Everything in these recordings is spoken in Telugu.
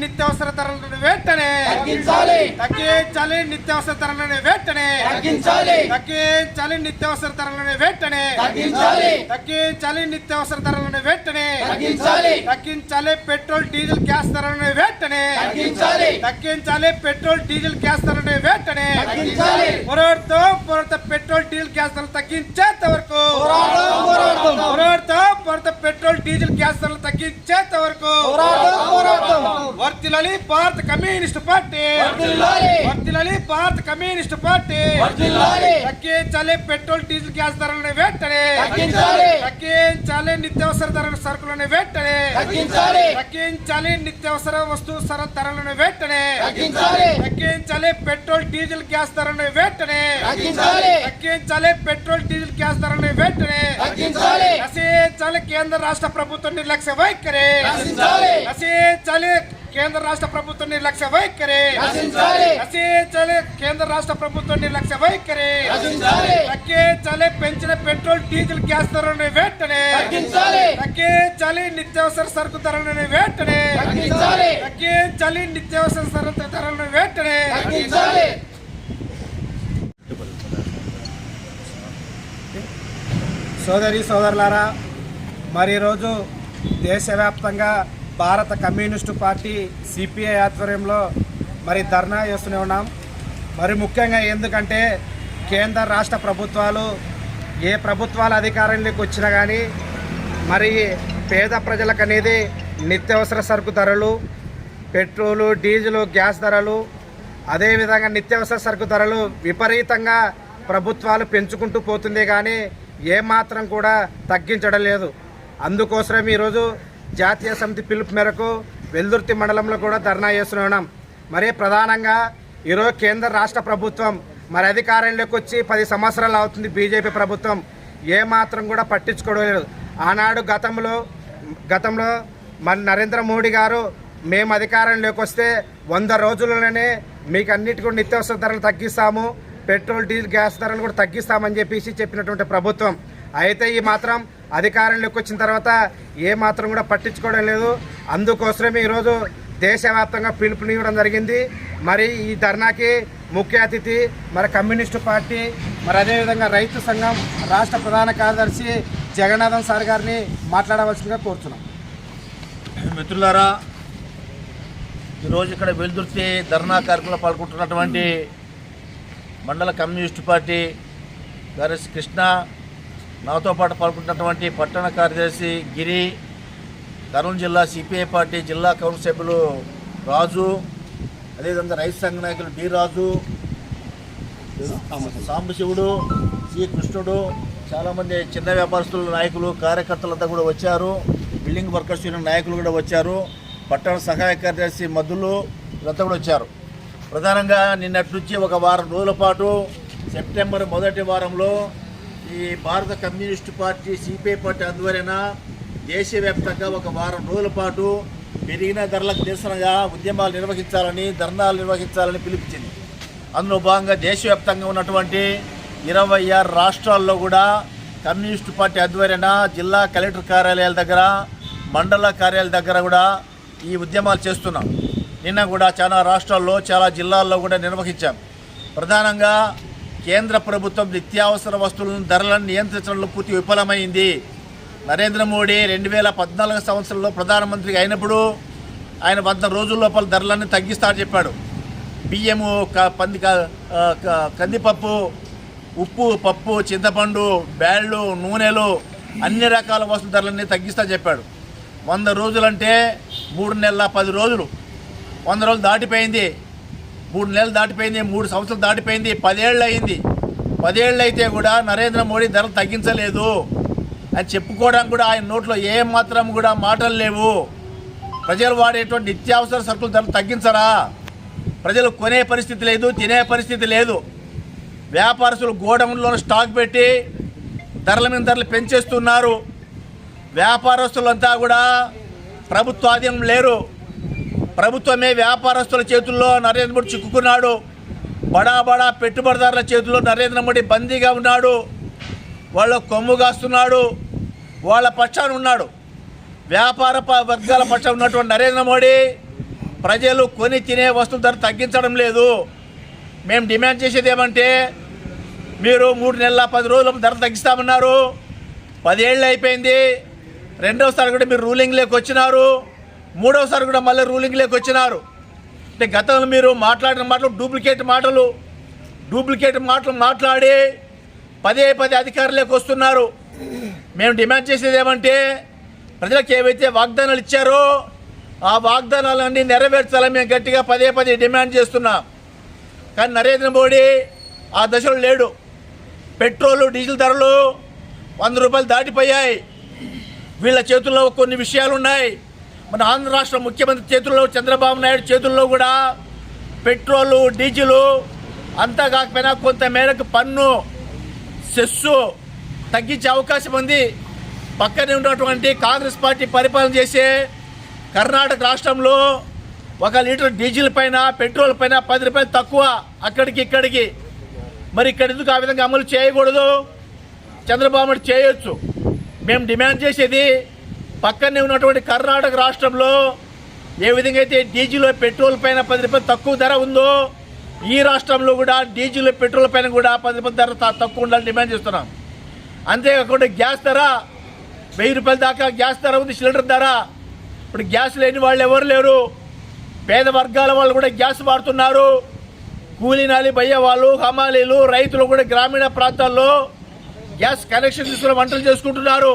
నిత్యావసర ధరలను వెంటనే తగ్గించాలి. తగ్గించాలి నిత్యావసర ధరలను వెంటనే తగ్గించాలి. తగ్గించాలి నిత్యావసర ధరలను వెంటనే తగ్గించాలి. తగ్గించాలి నిత్యావసర ధరలను వెంటనే తగ్గించాలి. తగ్గించాలి పెట్రోల్ డీజిల్ గ్యాస్ ధరలను వెంటనే తగ్గించాలి. తగ్గించాలి పెట్రోల్ డీజిల్ గ్యాస్ ధరలను వెంటనే తగ్గించాలి. పోరాడుతాం పోరాడతాం పెట్రోల్ డీజిల్ గ్యాస్ ధరలు తగ్గించేంత వరకు. పోరాడతాం పోరాడతాం. పెట్రోల్ డీజిల్ గ్యాస్ ధరలు తగ్గించేంత వరకు పోరాడదాం, పోరాడదాం. వర్తిల్లాలి భారత కమ్యూనిస్ట్ పార్టీ వర్ధిల్లాలి. వర్తిల్లాలి భారత కమ్యూనిస్ట్ పార్టీ. తగ్గించాలి. పెట్రోల్ డీజిల్ గ్యాస్ ధరలను వెంటనే. తగ్గించాలి. నిత్యావసర ధరల సరుకులను వెంటనే. తగ్గించాలి. నిత్యావసర వస్తు సర ధరలను వెంటనే. తగ్గించాలి. పెట్రోల్ డీజిల్ గ్యాస్ ధరలను వెంటనే. తగ్గించాలి. పెట్రోల్ డీజిల్ గ్యాస్ ధరలను వెంటనే. నశించాలి. కేంద్ర రాష్ట్ర ప్రభుత్వం నిర్లక్ష్య వైఖరి. నశించాలి. కేంద్ర రాష్ట్ర ప్రభుత్వం నిర్లక్ష్య వైఖరి. నశించాలి. నశించాలి కేంద్ర రాష్ట్ర ప్రభుత్వం నిర్లక్ష్య వైఖరి. తగ్గించాలి. పెంచిన పెట్రోల్ డీజిల్ గ్యాస్ ధరలను వెంటనే. తగ్గించాలి. తగ్గించాలి. నిత్యావసర సరుకు ధరలను వెంటనే. తగ్గించాలి. తగ్గించాలి. నిత్యావసర సరుకు ధరలను వెంటనే. తగ్గించాలి. సోదరి సోదరులారా మరి ఈరోజు దేశవ్యాప్తంగా భారత కమ్యూనిస్టు పార్టీ సిపిఐ ఆధ్వర్యంలో మరి ధర్నా చేస్తూనే ఉన్నాం. మరి ముఖ్యంగా ఎందుకంటే కేంద్ర రాష్ట్ర ప్రభుత్వాలు ఏ ప్రభుత్వాల అధికారంలోకి వచ్చినా కానీ మరి పేద ప్రజలకు అనేది నిత్యావసర సరుకు ధరలు పెట్రోలు డీజిలు గ్యాస్ ధరలు అదేవిధంగా నిత్యావసర సరుకు ధరలు విపరీతంగా ప్రభుత్వాలు పెంచుకుంటూ పోతుంది కానీ ఏమాత్రం కూడా తగ్గించడం లేదు. అందుకోసమే ఈరోజు జాతీయ సమితి పిలుపు మేరకు వెల్దుర్తి మండలంలో కూడా ధర్నా చేస్తున్నాం. మరి ప్రధానంగా ఈరోజు కేంద్ర రాష్ట్ర ప్రభుత్వం మరి అధికారంలోకి వచ్చి పది సంవత్సరాలు అవుతుంది బీజేపీ ప్రభుత్వం. ఏమాత్రం కూడా పట్టించుకోవడం లేదు. ఆనాడు గతంలో గతంలో మన నరేంద్ర మోడీ గారు మేము అధికారంలోకి వస్తే వంద రోజుల్లోనే మీకు అన్నిటి కూడా నిత్యావసర ధరలు తగ్గిస్తాము పెట్రోల్ డీజిల్ గ్యాస్ ధరలు కూడా తగ్గిస్తామని చెప్పేసి చెప్పినటువంటి ప్రభుత్వం. అయితే ఈ మాత్రం అధికారంలోకి వచ్చిన తర్వాత ఏ మాత్రం కూడా పట్టించుకోవడం లేదు. అందుకోసమే ఈరోజు దేశవ్యాప్తంగా పిలుపునివ్వడం జరిగింది. మరి ఈ ధర్నాకి ముఖ్య అతిథి మరి కమ్యూనిస్టు పార్టీ మరి అదేవిధంగా రైతు సంఘం రాష్ట్ర ప్రధాన కార్యదర్శి జగన్నాథం సార్ గారిని మాట్లాడవలసిందిగా కోరుతున్నాం మిత్రులారా ఈరోజు ఇక్కడ వెలుదుర్తి ధర్నా కార్యక్రమంలో పాల్గొంటున్నటువంటి మండల కమ్యూనిస్టు పార్టీ కార్యదర్శి కృష్ణ నాతో పాటు పాల్గొంటున్నటువంటి పట్టణ కార్యదర్శి గిరి కర్నూలు జిల్లా సిపిఐ పార్టీ జిల్లా కౌన్సిల్ సభ్యులు రాజు అదేవిధంగా రైతు సంఘ నాయకులు డి రాజు సాంబశివుడు సి కృష్ణుడు చాలామంది చిన్న వ్యాపారస్తుల నాయకులు కార్యకర్తలంతా కూడా వచ్చారు. బిల్డింగ్ వర్కర్స్ యూనియన్ నాయకులు కూడా వచ్చారు. పట్టణ సహాయ కార్యదర్శి మధులు ఇదంతా కూడా వచ్చారు. ప్రధానంగా నిన్నటి నుంచి ఒక వారం రోజుల పాటు సెప్టెంబర్ మొదటి వారంలో ఈ Bharata Communist Party CPI party ఆధ్వర్యాన దేశవ్యాప్తంగా ఒక వారం రోజుల పాటు పెరిగిన ధరలకు నిరసనగా ఉద్యమాలు నిర్వహించాలని ధర్నాలు నిర్వహించాలని పిలిపించింది అందులో భాగంగా దేశవ్యాప్తంగా ఉన్నటువంటి ఇరవై ఆరు రాష్ట్రాల్లో కూడా కమ్యూనిస్టు పార్టీ ఆధ్వర్యాన జిల్లా కలెక్టర్ కార్యాలయాల దగ్గర మండల కార్యాలయాల దగ్గర కూడా ఈ ఉద్యమాలు చేస్తున్నాం. నిన్న కూడా చాలా రాష్ట్రాల్లో చాలా జిల్లాల్లో కూడా నిర్వహించాం. ప్రధానంగా కేంద్ర ప్రభుత్వం నిత్యావసర వస్తువులను ధరలను నియంత్రించడంలో పూర్తి విఫలమైంది. నరేంద్ర మోడీ రెండు వేల పద్నాలుగు సంవత్సరంలో ప్రధానమంత్రి అయినప్పుడు ఆయన వంద రోజుల లోపల ధరలన్నీ తగ్గిస్తారని చెప్పాడు. బియ్యము క- పంది కందిపప్పు ఉప్పు పప్పు చింతపండు బ్యాళ్ళు నూనెలు అన్ని రకాల వస్తువుల ధరలన్నీ తగ్గిస్తా చెప్పాడు. వంద రోజులంటే మూడు నెలల పది రోజులు. వంద రోజులు దాటిపోయింది. మూడు నెలలు దాటిపోయింది మూడు సంవత్సరాలు దాటిపోయింది పదేళ్ళు అయింది. పదేళ్ళు అయితే కూడా నరేంద్ర మోడీ ధరలు తగ్గించలేదు. అని చెప్పుకోవడానికి కూడా ఆయన నోట్లో ఏ మాత్రం కూడా మాటలు లేవు. ప్రజలు వాడేటువంటి నిత్యావసర సరుకులు ధరలు తగ్గించరా? ప్రజలు కొనే పరిస్థితి లేదు తినే పరిస్థితి లేదు. వ్యాపారస్తులు గోడౌన్లో స్టాక్ పెట్టి ధరల మీద ధరలు పెంచేస్తున్నారు. వ్యాపారస్తులంతా కూడా ప్రభుత్వ ఆధీనం లేరు. ప్రభుత్వమే వ్యాపారస్తుల చేతుల్లో నరేంద్ర మోడీ చిక్కుకున్నాడు. బడా బడా పెట్టుబడిదారుల చేతుల్లో నరేంద్ర మోడీ బందీగా ఉన్నాడు. వాళ్ళ కొమ్ము కాస్తున్నాడు. వాళ్ళ పక్షాన ఉన్నాడు. వ్యాపార ప- వర్గాల పక్షాన ఉన్నటువంటి నరేంద్ర మోడీ ప్రజలు కొని తినే వస్తువు ధర తగ్గించడం లేదు. మేము డిమాండ్ చేసేది ఏమంటే మీరు మూడు నెలల పది రోజులు ధర తగ్గిస్తామన్నారు. పదేళ్ళు అయిపోయింది. రెండవసారి కూడా మీరు రూలింగ్లోకి వచ్చినారు. మూడవసారి కూడా మళ్ళీ రూలింగ్లోకి వచ్చినారు. అంటే గతంలో మీరు మాట్లాడిన మాటలు డూప్లికేట్ మాటలు. డూప్లికేట్ మాటలు మాట్లాడి పదే పదే అధికారులకు వస్తున్నారు. మేము డిమాండ్ చేసేది ఏమంటే ప్రజలకు ఏవైతే వాగ్దానాలు ఇచ్చారో ఆ వాగ్దానాలన్నీ నెరవేర్చాలని మేము గట్టిగా పదే పదే డిమాండ్ చేస్తున్నాం. కానీ నరేంద్ర మోడీ ఆ దశలో లేడు. పెట్రోలు డీజిల్ ధరలు వంద రూపాయలు దాటిపోయాయి. వీళ్ళ చేతుల్లో కొన్ని విషయాలు ఉన్నాయి. మన ఆంధ్ర రాష్ట్ర ముఖ్యమంత్రి చేతుల్లో చంద్రబాబు నాయుడు చేతుల్లో కూడా పెట్రోలు డీజిలు అంతా కాకపోయినా కొంత మేరకు పన్ను సెస్సు తగ్గించే అవకాశం ఉంది. పక్కనే ఉన్నటువంటి కాంగ్రెస్ పార్టీ పరిపాలన చేసే కర్ణాటక రాష్ట్రంలో ఒక లీటర్ డీజిల్ పైన పెట్రోల్ పైన పది రూపాయలు తక్కువ అక్కడికి ఇక్కడికి. మరి ఇక్కడ ఎందుకు ఆ విధంగా అమలు చేయకూడదు? చంద్రబాబు నాయుడు చేయొచ్చు. మేము డిమాండ్ చేసేది పక్కనే ఉన్నటువంటి కర్ణాటక రాష్ట్రంలో ఏ విధంగా అయితే డీజిల్ పెట్రోల్ పైన పది రూపాయలు తక్కువ ధర ఉందో ఈ రాష్ట్రంలో కూడా డీజిల్ పెట్రోల్ పైన కూడా పది రూపాయల ధర తక్కువ ఉండాలని డిమాండ్ చేస్తున్నాం. అంతేకాకుండా గ్యాస్ ధర వెయ్యి రూపాయల దాకా గ్యాస్ ధర ఉంది సిలిండర్ ధర. ఇప్పుడు గ్యాస్ లేని వాళ్ళు ఎవరు లేరు? పేద వర్గాల వాళ్ళు కూడా గ్యాస్ వాడుతున్నారు. కూలీనాలి బయ్య వాళ్ళు హమాలీలు రైతులు కూడా గ్రామీణ ప్రాంతాల్లో గ్యాస్ కనెక్షన్ తీసుకుని వంటలు చేసుకుంటున్నారు.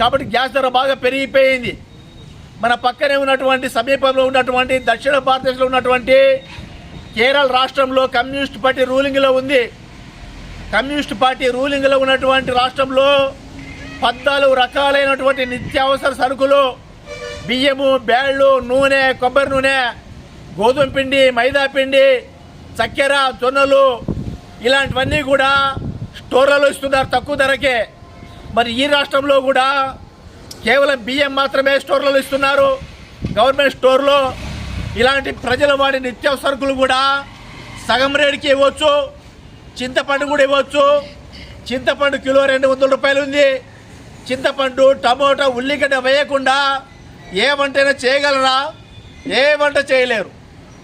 కాబట్టి గ్యాస్ ధర బాగా పెరిగిపోయింది. మన పక్కనే ఉన్నటువంటి సమీపంలో ఉన్నటువంటి దక్షిణ భారతదేశంలో ఉన్నటువంటి కేరళ రాష్ట్రంలో కమ్యూనిస్ట్ పార్టీ రూలింగ్లో ఉంది. కమ్యూనిస్ట్ పార్టీ రూలింగ్లో ఉన్నటువంటి రాష్ట్రంలో పద్నాలుగు రకాలైనటువంటి నిత్యావసర సరుకులు బియ్యము బ్యాళ్ళు నూనె కొబ్బరి నూనె గోధుమ పిండి మైదా పిండి చక్కెర జొన్నలు ఇలాంటివన్నీ కూడా స్టోర్లలో ఇస్తున్నారు తక్కువ ధరకే. మరి ఈ రాష్ట్రంలో కూడా కేవలం బియ్యం మాత్రమే స్టోర్లలో ఇస్తున్నారు. గవర్నమెంట్ స్టోర్లో ఇలాంటి ప్రజలు వాడి నిత్యావసరకులు కూడా సగం రేటుకి ఇవ్వచ్చు. చింతపండు కూడా ఇవ్వచ్చు. చింతపండు కిలో రెండు వందల రూపాయలు ఉంది. చింతపండు టమోటా ఉల్లిగడ్డ వేయకుండా ఏ వంటైనా చేయగలరా? ఏ వంట చేయలేరు.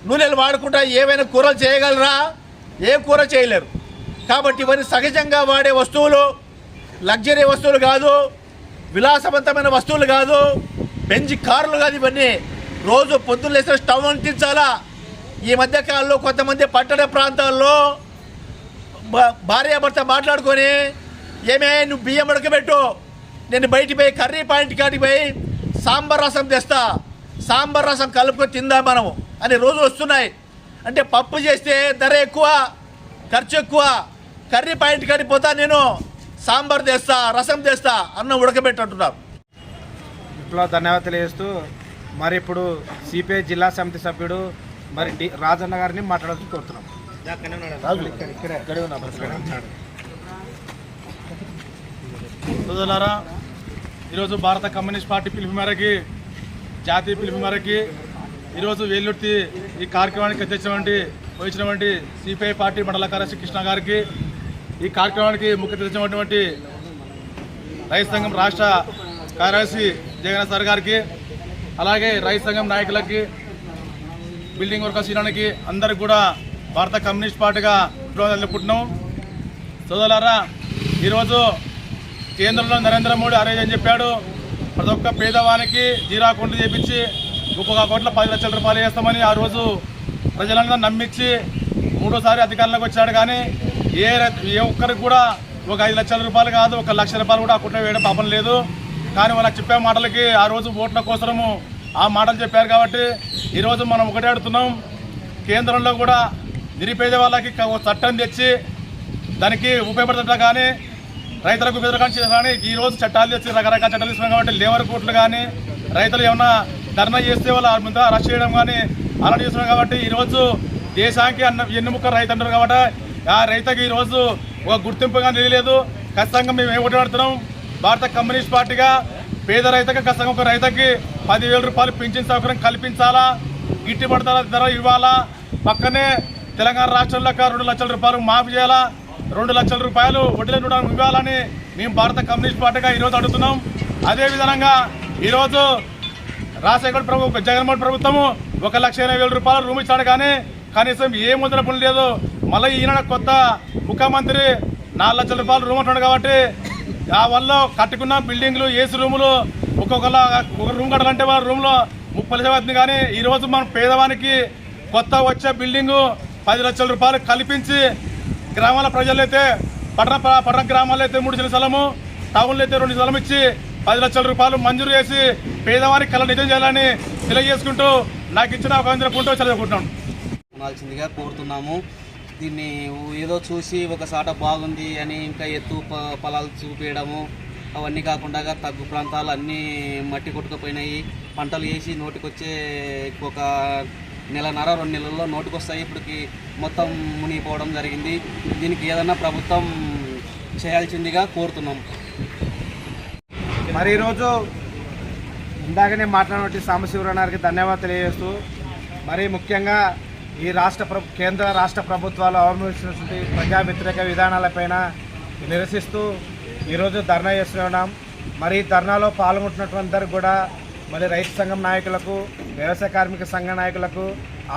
నూనెలు వాడుకుంటా ఏమైనా కూరలు చేయగలరా? ఏ కూర చేయలేరు. కాబట్టి ఇవన్నీ సహజంగా వాడే వస్తువులు లగ్జరీ వస్తువులు కాదు విలాసవంతమైన వస్తువులు కాదు బెంజ్ కార్లు కాదు ఇవన్నీ. రోజు పొద్దున్న లేసిన స్టవ్ అంటించాలా? ఈ మధ్యకాలంలో కొంతమంది పట్టణ ప్రాంతాల్లో భార్యాభర్త మాట్లాడుకొని ఏమే నువ్వు బియ్యం ఉడకబెట్టు. నేను బయటికి పోయి కర్రీ పాయింట్ కాడికి పోయి సాంబార్ రసం తెస్తా. సాంబార్ రసం కలుపుకొని తిందాం మనము. అని రోజు వస్తున్నాయి. అంటే పప్పు చేస్తే ధర ఎక్కువ ఖర్చు ఎక్కువ. కర్రీ పాయింట్ కాడికి పోతా నేను సాంబార్ తెస్తా రసం తెస్తా అన్నం ఉడకబెట్టుంటున్నారు ఇట్లా ధన్యవాదాలు తెలియజేస్తూ మరి ఇప్పుడు సిపిఐ జిల్లా సమితి సభ్యుడు మరి డి రాజన్న గారిని మాట్లాడాల్సి కోరుతున్నాం. సోదరులారా ఈరోజు భారత కమ్యూనిస్ట్ పార్టీ పిలుపు మేరకి జాతీయ పిలుపు మేరకి ఈరోజు వేలుర్తి ఈ కార్యక్రమానికి తెచ్చినటువంటి వహించినటువంటి సిపిఐ పార్టీ మండల కార్యదర్శి కృష్ణ గారికి ఈ కార్యక్రమానికి ముఖ్య తెచ్చినటువంటి రైతు సంఘం రాష్ట్ర కార్యదర్శి జగన్ సార్ గారికి అలాగే రైతు సంఘం నాయకులకి బిల్డింగ్ వర్కర్స్ యూనియన్కి అందరికి కూడా భారత కమ్యూనిస్ట్ పార్టీగా తెలుపుకుంటున్నాం సోదరులారా ఈరోజు కేంద్రంలో నరేంద్ర మోడీ అరేంజ్ అని చెప్పాడు. ప్రతి ఒక్క పేదవానికి జీరా అకౌంట్లు చేపించి ఒక్కొక్క అకౌంట్లో పది లక్షల రూపాయలు వేస్తామని ఆ రోజు ప్రజలందరూ నమ్మించి మూడోసారి అధికారంలోకి వచ్చాడు. కానీ ఏ ఏ ఒక్కరికి కూడా ఒక ఐదు లక్షల రూపాయలు కాదు ఒక లక్ష రూపాయలు కూడా అకౌంట్లో వేయడం పాపం లేదు. కానీ వాళ్ళకి చెప్పే మాటలకి ఆ రోజు ఓట్ల కోసము ఆ మాటలు చెప్పారు కాబట్టి ఈరోజు మనం ఒకటే అడుగుతున్నాం. కేంద్రంలో కూడా నిరుపేద వాళ్ళకి ఒక చట్టం తెచ్చి దానికి ఉపయోగపడుతుంట కానీ రైతులకు వ్యతిరేకంగా కానీ ఈ రోజు చట్టాలు తెచ్చి రకరకాల చట్టాలు ఇస్తున్నాం కాబట్టి లేబర్ కోర్టులు కానీ రైతులు ఏమన్నా ధర్నా చేస్తే వాళ్ళ ముందు అరెస్ట్ చేయడం కానీ అలా చేస్తున్నాం కాబట్టి ఈరోజు దేశానికి అన్న ఎన్నుముక్క రైతు అంటారు కాబట్టి ఆ రైతుకి ఈరోజు ఒక గుర్తింపుగా తెలియలేదు ఖచ్చితంగా మేము ఏమిటడుతున్నాం భారత కమ్యూనిస్ట్ పార్టీగా పేద రైతుకి ఖచ్చితంగా ఒక రైతుకి పదివేల రూపాయలు పింఛన్ సౌకర్యం కల్పించాలా? గిట్టుబడతల ధర ఇవ్వాలా? పక్కనే తెలంగాణ రాష్ట్రంలో రెండు లక్షల రూపాయలు మాఫీ చేయాలా? రెండు లక్షల రూపాయలు వడ్డీల రుణం ఇవ్వాలని మేము భారత కమ్యూనిస్ట్ పార్టీగా ఈరోజు అడుగుతున్నాం. అదే విధంగా ఈరోజు రాజశేఖర ప్రభు జగన్మోహన్ ప్రభుత్వము ఒక లక్ష ఎనభై వేల రూపాయలు రూమ్ ఇచ్చాడు కానీ కనీసం ఏ ముద్ర పని లేదు. మళ్ళీ ఈయన కొత్త ముఖ్యమంత్రి నాలుగు లక్షల రూపాయలు రూమ్ అంటున్నాడు కాబట్టి ఆ వల్ల కట్టుకున్న బిల్డింగ్లు ఏసీ రూములు ఒక్కొక్కల ఒక రూమ్ కట్టాలంటే వాళ్ళ రూమ్లో ముప్పై లక్షలు అవుతుంది కానీ ఈరోజు మనం పేదవానికి కొత్త వచ్చే బిల్డింగు పది లక్షల రూపాయలు కల్పించి గ్రామాల ప్రజలైతే పట్టణ పట్టణ గ్రామాల్లో అయితే మూడు చిన్న స్థలము టౌన్లో అయితే రెండు స్థలం ఇచ్చి పది లక్షల రూపాయలు మంజూరు చేసి పేదవారికి కళ నిజం చేయాలని తెలియజేసుకుంటూ నాకు ఇచ్చిన ఒక వందల ఫోటో చదువుకుంటున్నాను. కొనాల్సిందిగా కోరుతున్నాము. దీన్ని ఏదో చూసి ఒక సాట బాగుంది అని ఇంకా ఎత్తు పొలాలు చూపించడము అవన్నీ కాకుండా తగ్గు ప్రాంతాలు అన్నీ మట్టి కొట్టుకుపోయినాయి. పంటలు వేసి నోటికొచ్చే ఒక నెలన్నర రెండు నెలల్లో నోటికొస్తాయి. ఇప్పటికి మొత్తం మునిగిపోవడం జరిగింది. దీనికి ఏదన్నా ప్రభుత్వం చేయాల్సిందిగా కోరుతున్నాం. మరి ఈరోజు ఇందాకనే మాట్లాడినటువంటి సాంబశివరావు ధన్యవాదాలు తెలియజేస్తూ మరి ముఖ్యంగా ఈ రాష్ట్ర ప్రభు కేంద్ర రాష్ట్ర ప్రభుత్వాలు అవలంబిస్తున్నటువంటి ప్రజా వ్యతిరేక విధానాలపైన నిరసిస్తూ ఈరోజు ధర్నా చేస్తున్నాం. మరి ధర్నాలో పాల్గొంటున్నటువంటి కూడా మరి రైతు సంఘం నాయకులకు వ్యవసాయ కార్మిక సంఘ నాయకులకు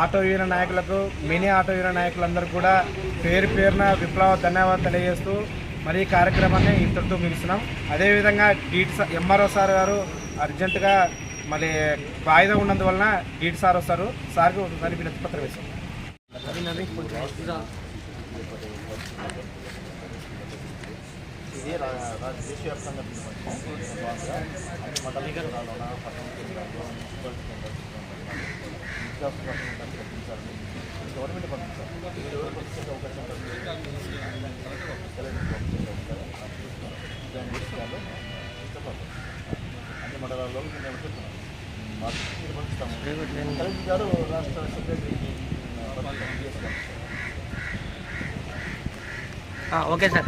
ఆటో యూనియన్ నాయకులకు మినీ ఆటో యూనియన్ నాయకులందరూ కూడా పేరు పేరున విప్లవ ధన్యవాదాలు తెలియజేస్తూ మరి ఈ కార్యక్రమాన్ని ఇంతటితో ముగిస్తున్నాం. అదేవిధంగా డీట్ ఎంఆర్ఓ సార్ గారు అర్జెంటుగా మళ్ళీ వాయిదా ఉన్నందువలన డీట్ సార్ వస్తారు. సార్కి ఒకసారి వినతి పత్రం వేస్తాం ఇది దేశవ్యాప్తంగా అన్ని మండల కేంద్రాల్లోన, పట్టణ కేంద్రాల్లో, మున్సిపల్ కేంద్రాల్లో, నిత్యావసర వస్తువులు కల్పించాలని గవర్నమెంట్ పంపించాలి మీరు ఎవరు పంపించే అవకాశం దాని విషయాల్లో ఇష్టపడతాం అన్ని మండలాల్లో నేను అనుకుంటున్నాను మాకు మీరు పంపిస్తాము కలెక్టర్ గారు రాష్ట్ర సెక్రటరీకి పంపిస్తాం. Okay sir.